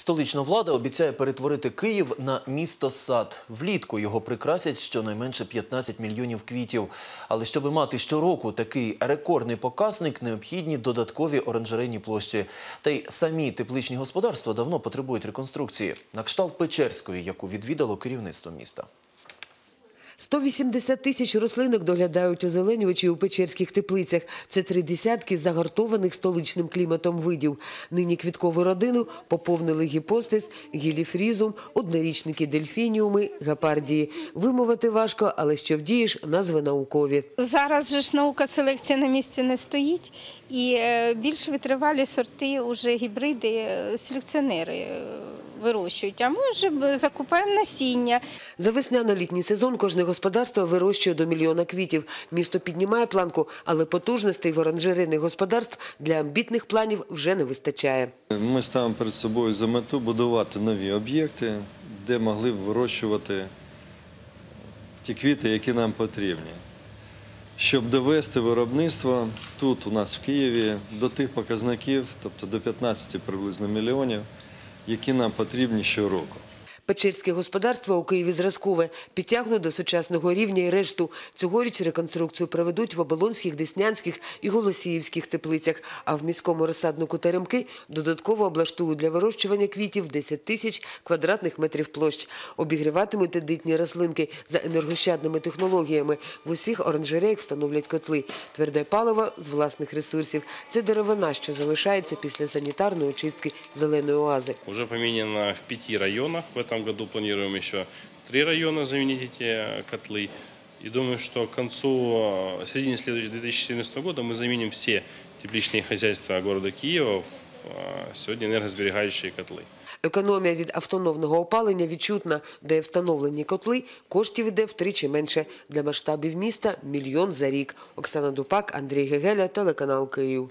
Столична влада обіцяє перетворити Київ на місто сад. Влітку його прикрасять щонайменше 15 мільйонів квітів. Але щоб мати щороку такий рекордний показник, необхідні додаткові оранжерейні площі. Та й самі тепличні господарства давно потребують реконструкції. На кшталт Печерської, яку відвідало керівництво міста. 180 тисяч рослинок доглядають озеленювачі у печерських теплицях. Це три десятки загартованих столичним кліматом видів. Нині квіткову родину поповнили гіпостис, гіліфрізум, однорічники дельфініуми, гепардії. Вимовити важко, але що вдієш, назви наукові. Зараз же ж наука селекція на місці не стоїть, і е, більш витривалі сорти, уже гібриди, е, селекціонери е, вирощують. А ми вже б закупаємо насіння. За весняно-літній сезон кожне господарство вирощує до мільйона квітів. Місто піднімає планку, але потужностей в оранжерейних господарств для амбітних планів вже не вистачає. Ми ставимо перед собою за мету будувати нові об'єкти, де могли б вирощувати ті квіти, які нам потрібні. Щоб довести виробництво тут, у нас в Києві, до тих показників, тобто до 15 приблизно мільйонів, які нам потрібні щороку. Печерське господарство у Києві зразкове підтягнуть до сучасного рівня і решту. Цьогоріч реконструкцію проведуть в Оболонських, Деснянських і Голосіївських теплицях. А в міському розсаднику Теремки додатково облаштують для вирощування квітів 10 тисяч квадратних метрів площ. Обігріватимуть тендитні рослинки за енергощадними технологіями. В усіх оранжереях встановлять котли. Тверде паливо з власних ресурсів. Це деревина, що залишається після санітарної очистки зеленої оази. Уже поменено в пяти районах. В этом году планируем еще три района заменить эти э, котлы. И думаю, что к концу, э, середине следующего 2014 года мы заменим все тепличные хозяйства города Киева в э, сегодня энергосберегающие котлы. Економія від автономного опалення відчутна, де встановлені котли, коштів іде втричі менше. Для масштабів міста – мільйон за рік. Оксана Дупак, Андрій Гегеля, телеканал Київ.